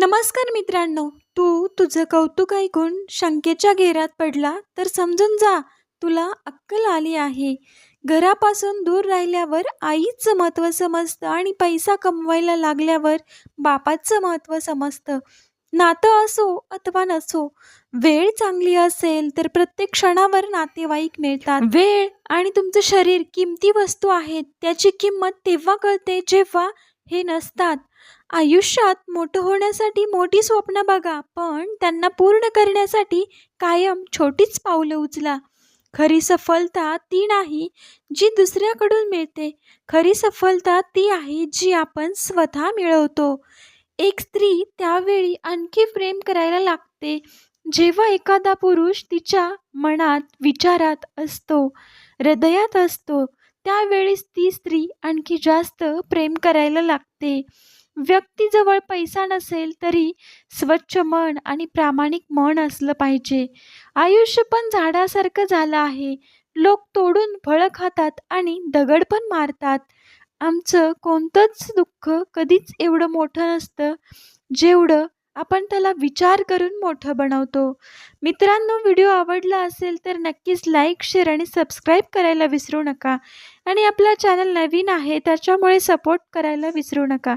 नमस्कार मित्रांनो. तू तुझं कौतुक ऐकून शंकेच्या घेरात पडला तर समजून जा तुला अक्कल आली आहे. घरापासून दूर राहिल्यावर आईचं महत्त्व समजतं आणि पैसा कमवायला लागल्यावर बापाचं महत्त्व समजतं. नातं असो अथवा नसो वेळ चांगली असेल तर प्रत्येक क्षणावर नातेवाईक मिळतात. वेळ? आणि तुमचं शरीर किमती वस्तू आहेत त्याची किंमत तेव्हा कळते जेव्हा हे नसतात. आयुष्यात मोठं होण्यासाठी मोठी स्वप्न बघा पण त्यांना पूर्ण करण्यासाठी कायम छोटीच पावलं उचला. खरी सफलता ती नाही जी दुसऱ्याकडून मिळते. खरी सफलता ती आहे जी आपण स्वतः मिळवतो. एक स्त्री त्यावेळी आणखी प्रेम करायला लागते. जेव्हा एखादा पुरुष तिच्या मनात विचारात असतो हृदयात असतो त्यावेळीच ती स्त्री आणखी जास्त प्रेम करायला लागते. व्यक्तीजवळ पैसा नसेल तरी स्वच्छ मन आणि प्रामाणिक मन असलं पाहिजे. आयुष्य पण झाडासारखं झालं आहे. लोक तोडून फळं खातात आणि दगड पण मारतात. आमचं कोणतंच दुःख कधीच एवढं मोठं नसतं जेवढं आपण त्याला विचार करून मोठं बनवतो. मित्रांनो व्हिडिओ आवडला असेल तर नक्कीच लाईक शेअर आणि सबस्क्राईब करायला विसरू नका. आणि आपला चॅनल नवीन आहे त्याच्यामुळे सपोर्ट करायला विसरू नका.